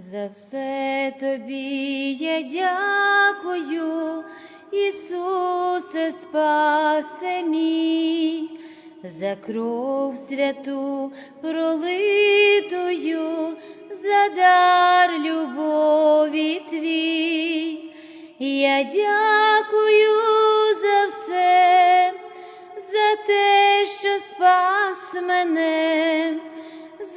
За все тобі я дякую, Ісусе, спасе мій, за кров святу пролитую, за дар любові твій. Я дякую за все, за те, що спас мене,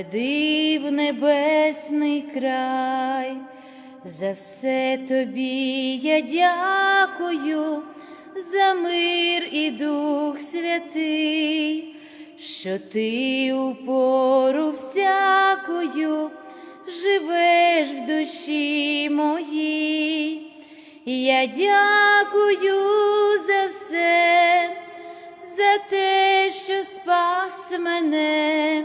веди в небесний край. За все тобі я дякую, за мир і Дух Святий, що ти у пору всякою живеш в душі моїй. Я дякую за все, за те, що спас мене,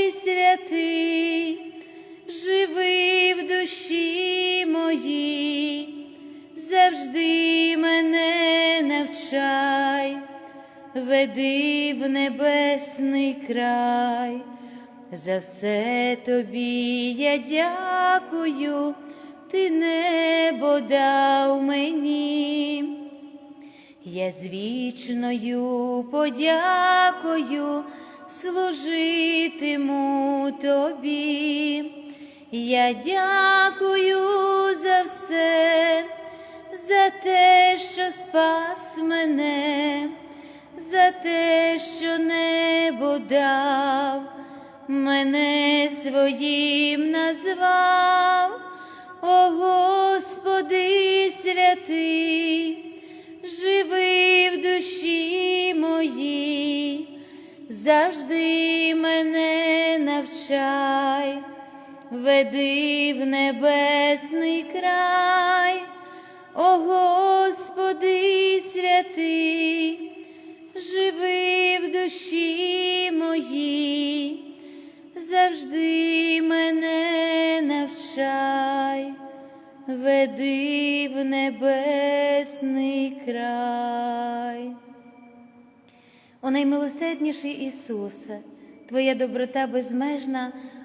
моїй, завжди мене навчай, веди в небесний край. За все тобі я дякую, ти небо дав мені. Я з вічною подякою служитиму тобі. Я дякую за все, за те, що спас мене, за те, що небо дав, мене своїм назвав, о Господи святий живи в душі моїй, завжди мене навчай, веди в небесний край, о Господи святий, живи в душі моїй, завжди мене навчай. Веди в небесний край. О наймилосердніший Ісусе, Твоя доброта безмежна,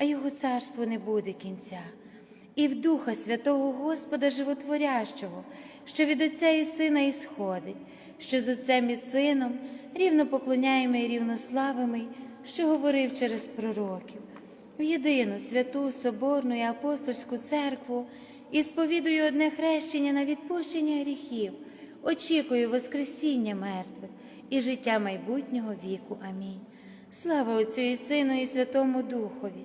а його царство не буде кінця і в Духа Святого Господа Животворящого, що від Отця і Сина ісходить, що з Отцем і Сином рівно поклоняємий і рівнославимий, що говорив через пророків, в єдину святу Соборну і апостольську церкву і сповідую одне хрещення на відпущення гріхів, очікую Воскресіння мертвих і життя майбутнього віку. Амінь. Слава Отцю і Сину, і Святому Духові,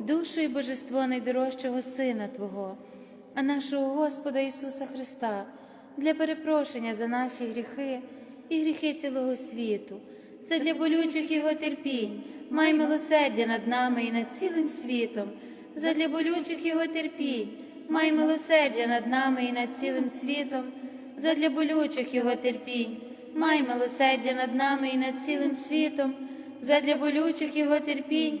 душу і божество найдорожчого Сина Твого, а нашого Господа Ісуса Христа для перепрошення за наші гріхи і гріхи цілого світу, задля болючих Його терпінь, май милосердя над нами і над цілим світом, задля болючих Його терпінь, май милосердя над нами і над цілим світом, задля болючих Його терпінь, май милосердя над нами і над цілим світом, задля болючих Його терпінь,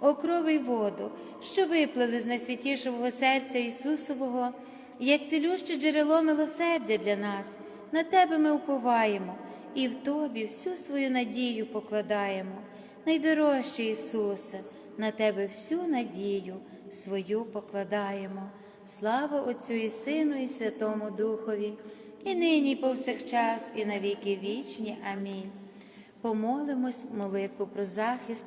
О крови й воду, що виплили з найсвятішого серця Ісусового, як цілюще джерело милосердя для нас, на Тебе ми уповаємо і в Тобі всю свою надію покладаємо. Найдорожчий Ісусе, на Тебе всю надію свою покладаємо. Слава Отцю і Сину, і Святому Духові, і нині, і повсякчас, і на віки вічні. Амінь. Помолимось молитву про захист,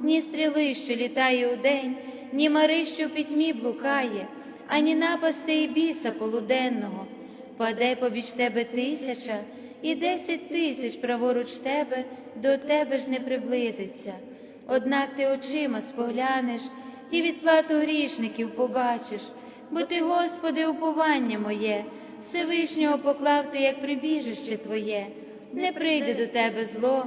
ні стріли, що літає удень, ні мари, що в пітьмі блукає, ані напасти і біса полуденного. Паде побіч тебе тисяча, і десять тисяч праворуч тебе до тебе ж не приблизиться. Однак ти очима споглянеш і відплату грішників побачиш, бо ти, Господи, уповання моє, Всевишнього поклав ти, як прибіжище Твоє, не прийде до тебе зло,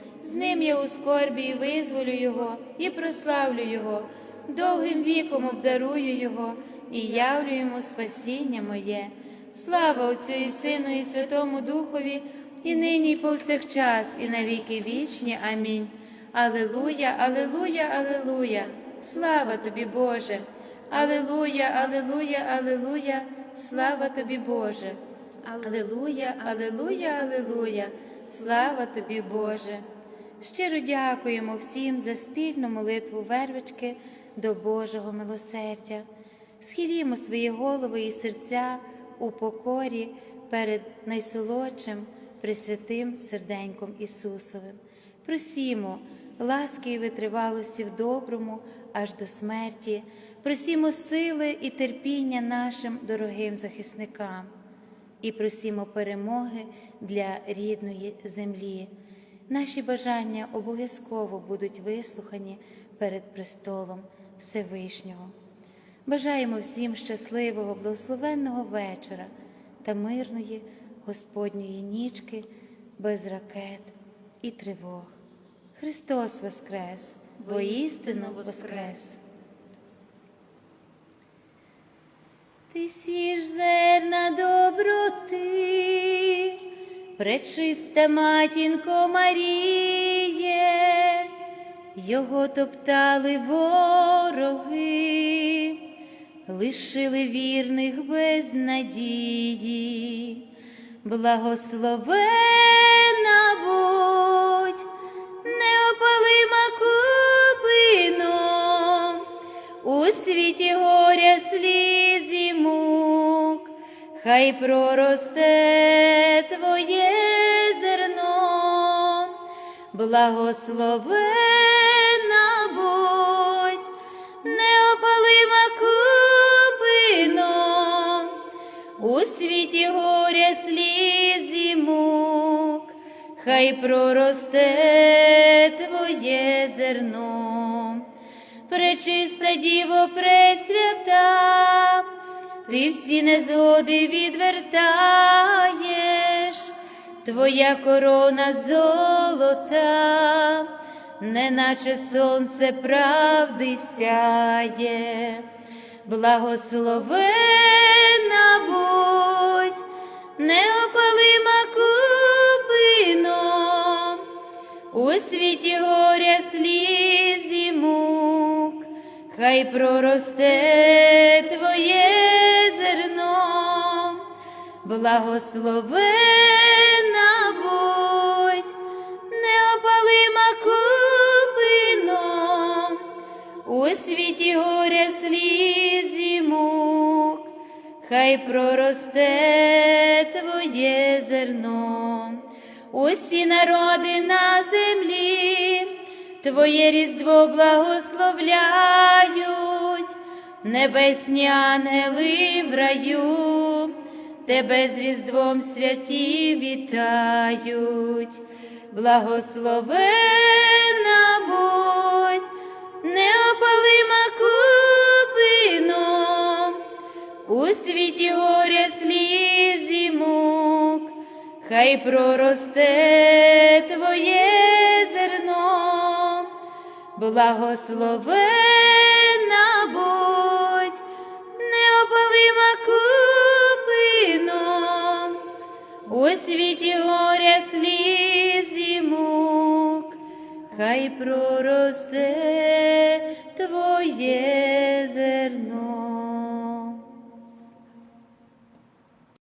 З ним я у скорбі і визволю його, і прославлю його, довгим віком обдарую його і явлю йому спасіння моє. Слава Отцю і Сину, і Святому Духові, і нині, і повсякчас, і на віки вічні. Амінь. Алелуя, алелуя, алелуя. Слава тобі, Боже. Алилуя, алилуя, алилуя, слава тобі, Боже. Алилуя, алилуя, алилуя, слава тобі, Боже. Щиро дякуємо всім за спільну молитву вервички до Божого милосердя. Схилімо свої голови і серця у покорі перед найсолодшим Пресвятим серденьком Ісусовим. Просімо ласки і витривалості в доброму аж до смерті, просімо сили і терпіння нашим дорогим захисникам і просімо перемоги для рідної землі. Наші бажання обов'язково будуть вислухані перед престолом Всевишнього. Бажаємо всім щасливого, благословенного вечора та мирної Господньої нічки без ракет і тривог. Христос Воскрес, воістину Воскрес! Ти сіж зерна доброти, пречиста матінко Маріє, його топтали вороги, лишили вірних без надії, благословена будь, неопалима купином, у світі горя мук, хай проросте твоє зерно, благословена будь, неопалима купином, у світі горя сліз і мук, хай проросте твоє зерно. Пречиста діво пресвята, ти всі незгоди відвертаєш, твоя корона золота, неначе сонце правди сяє, благословена будь, неопалима купином, у світі горя сліз і мук, хай проросте твоє благословена будь, неопалима купином, у світі горя сліз і мук, хай проросте твоє зерно. Усі народи на землі, Твоє різдво благословляють, небесні ангели в раю, тебе з різдвом святі вітають, благословена будь, неопалима купином, у світі горя сліз і мук. Хай проросте твоє зерно, благословена у світі горя сліз і мук, хай проросте твоє зерно.